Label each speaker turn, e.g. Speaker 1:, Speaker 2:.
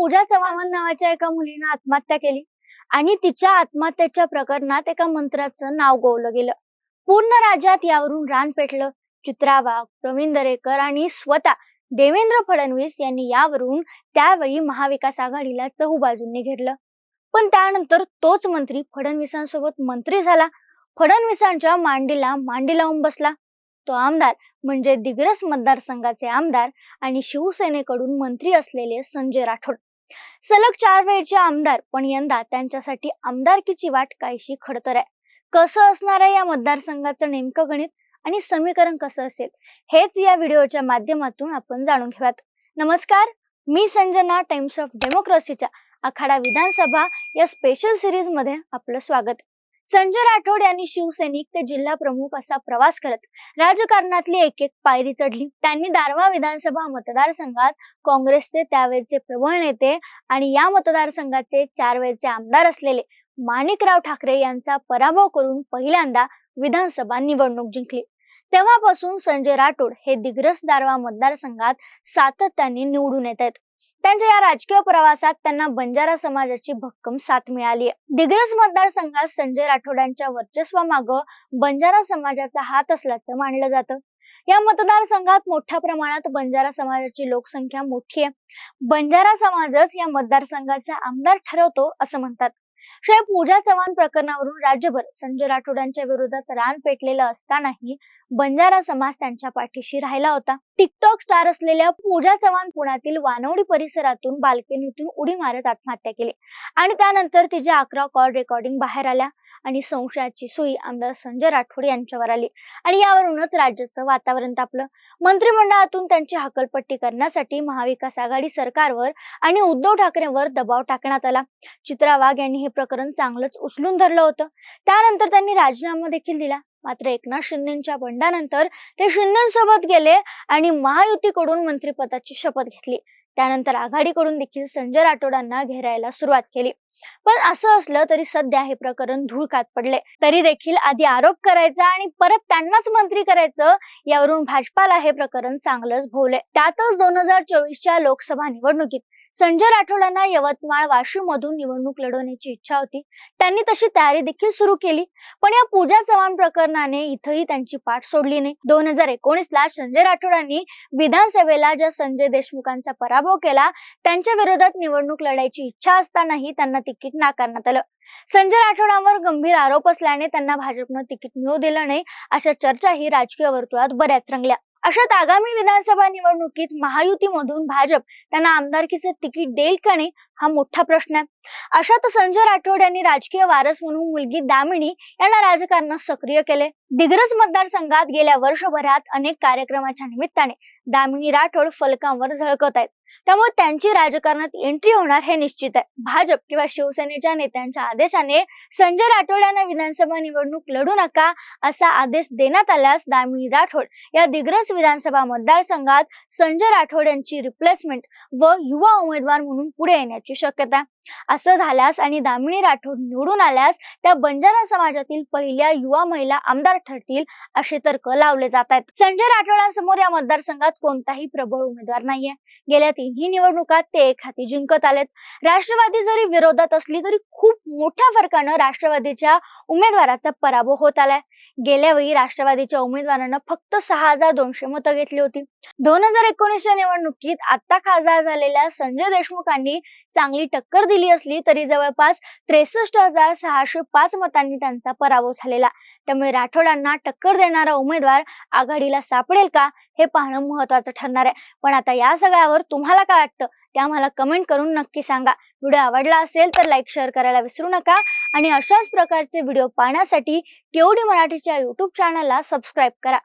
Speaker 1: पूजा चव्हाण नावाच्या एका मुलीनं आत्महत्या केली आणि तिच्या आत्महत्येच्या प्रकरणात एका मंत्र्याचं नाव गोवलं गेलं. पूर्ण राज्यात यावरून रान पेटलं. चित्रा वाघ प्रवीण दरेकर आणि स्वतः देवेंद्र फडणवीस यांनी यावरून त्यावेळी महाविकास आघाडीला चहूबाजूंनी घेरलं. पण त्यानंतर तोच मंत्री फडणवीसांसोबत मंत्री झाला. फडणवीसांच्या मांडीला मांडी लावून बसला. तो आमदार म्हणजे दिग्रस मतदारसंघाचे आमदार आणि शिवसेनेकडून मंत्री असलेले संजय राठोड. सलग चार वेळचे आमदार पण यंदा त्यांच्यासाठी आमदारकीची वाट काहीशी खडतर आहे. कसं असणार आहे या मतदारसंघाचं नेमकं गणित आणि समीकरण कसं असेल हेच या व्हिडिओच्या माध्यमातून आपण जाणून घेऊयात. नमस्कार मी संजना टाइम्स ऑफ डेमोक्रेसीच्या आखाडा विधानसभा या स्पेशल सिरीजमध्ये आपलं स्वागत. संजय राठोड यांनी शिवसैनिक ते जिल्हा प्रमुख असा प्रवास करत राजकारणातली एक एक पायरी चढली. त्यांनी दारवा विधानसभा मतदारसंघात काँग्रेसचे त्यावेळचे प्रबळ नेते आणि या मतदारसंघाचे चार वेळचे आमदार असलेले माणिकराव ठाकरे यांचा पराभव करून पहिल्यांदा विधानसभा निवडणूक जिंकली. तेव्हापासून संजय राठोड हे दिग्रस दारवा मतदारसंघात सातत्याने निवडून येत आहेत. त्यांच्या या राजकीय प्रवासात त्यांना बंजारा समाजाची भक्कम साथ मिळाली. दिग्रस मतदारसंघात संजय राठोडांच्या वर्चस्वामागं बंजारा समाजाचा हात असल्याचं मानलं जातं. या मतदारसंघात मोठ्या प्रमाणात बंजारा समाजाची लोकसंख्या मोठी आहे. बंजारा समाजच या मतदारसंघाचा आमदार ठरवतो असं म्हणतात. शिवाय पूजा चव्हाण प्रकरणावरून राज्यभर संजय राठोडांच्या विरोधात रान पेटलेलं असतानाही बंजारा समाज त्यांच्या पाठीशी राहिला होता. टिकटॉक स्टार असलेल्या पूजा चव्हाण पुण्यातील वानवडी परिसरातून बाल्कनीतून उडी मारत आत्महत्या केली आणि त्यानंतर तिच्या अकरा कॉल रेकॉर्डिंग बाहेर आल्या. आणि संशयाची सुई आमदार संजय राठोड यांच्यावर आली. आणि यावरूनच राज्याचं वातावरण तापलं. मंत्रिमंडळातून त्यांची हकलपट्टी करण्यासाठी महाविकास आघाडी सरकारवर आणि उद्धव ठाकरेंवर दबाव टाकण्यात आला. चित्रा वाघ यांनी हे प्रकरण चांगलंच उचलून धरलं होतं. त्यानंतर त्यांनी राजीनामा देखील दिला. मात्र एकनाथ शिंदेच्या बंडानंतर ते शिंदेसोबत गेले आणि महायुतीकडून मंत्रिपदाची शपथ घेतली. त्यानंतर आघाडीकडून देखील संजय राठोडांना घेरायला सुरुवात केली. पण असं असलं तरी सध्या हे प्रकरण धुळकात पडले तरी देखील आधी आरोप करायचा आणि परत त्यांनाच मंत्री करायचं यावरून भाजपाला हे प्रकरण चांगलंच भोवले त्यातच दोन हजार चोवीसच्या लोकसभा निवडणुकीत संजय राठोडांना यवतमाळ वाशिम मधून निवडणूक लढवण्याची इच्छा होती. त्यांनी तशी तयारी देखील सुरू केली. पण या पूजा चव्हाण प्रकरणाने इथंही त्यांची पाठ सोडली नाही. दोन हजार एकोणीस ला संजय राठोडांनी विधानसभेला ज्या संजय देशमुखांचा पराभव केला त्यांच्या विरोधात निवडणूक लढायची इच्छा असतानाही त्यांना तिकीट नाकारण्यात आलं. संजय राठोडांवर गंभीर आरोप असल्याने त्यांना भाजपनं तिकीट मिळू दिलं नाही अशा चर्चाही राजकीय वर्तुळात बऱ्याच रंगल्या. अशात आगामी विधानसभा निवडणुकीत महायुतीमधून भाजप त्यांना आमदारकीचे तिकीट देईल का नाही हा मोठा प्रश्न आहे. अशात संजय राठोड यांनी राजकीय वारस म्हणून मुलगी दामिनी यांना राजकारणात सक्रिय केले. दिग्रज मतदारसंघात गेल्या वर्षभरात अनेक कार्यक्रमाच्या निमित्ताने दामिनी राठोड फलकांवर झळकत आहेत. त्यामुळे त्यांची राजकारणात एंट्री होणार हे निश्चित आहे. भाजप किंवा शिवसेनेच्या नेत्यांच्या आदेशाने संजय राठोड यांना विधानसभा निवडणूक लढू नका असा आदेश देण्यात आल्यास दामिनी राठोड या दिग्रस विधानसभा मतदारसंघात संजय राठोड यांची रिप्लेसमेंट व युवा उमेदवार म्हणून पुढे येण्याची પહોંચી શકતા असं झाल्यास आणि दामिनी राठोड निवडून आल्यास त्या बंजारा समाजातील पहिल्या युवा महिला आमदार ठरतील असे तर्क लावले जात आहेत संजय राठोडांसमोर या मतदारसंघात कोणताही प्रबळ उमेदवार नाहीये. गेल्या तिन्ही निवडणुकात ते एक हाती जिंकत आलेत. राष्ट्रवादी जरी विरोधात असली तरी खूप मोठ्या फरकानं राष्ट्रवादीच्या उमेदवाराचा पराभव होत आलाय. गेल्या वेळी राष्ट्रवादीच्या उमेदवारानं फक्त सहा हजार दोनशे मतं घेतली होती. दोन हजार एकोणीसच्या निवडणुकीत आता खासदार झालेल्या संजय देशमुखांनी चांगली टक्कर दिली असली तरी जवळपास त्रेसष्ट हजार सहाशे पाच मतांनी त्यांचा पराभव झालेला. त्यामुळे राठोडांना टक्कर देणारा उमेदवार आघाडीला सापडेल का हे पाहणं महत्वाचं ठरणार आहे. पण आता या सगळ्यावर तुम्हाला काय वाटतं? ते आम्हाला कमेंट करून नक्की सांगा. व्हिडिओ आवडला असेल तर लाईक शेअर करायला विसरू नका. आणि अशाच प्रकारचे व्हिडिओ पाहण्यासाठी केवडी मराठीच्या युट्यूब चॅनलला सबस्क्राईब करा.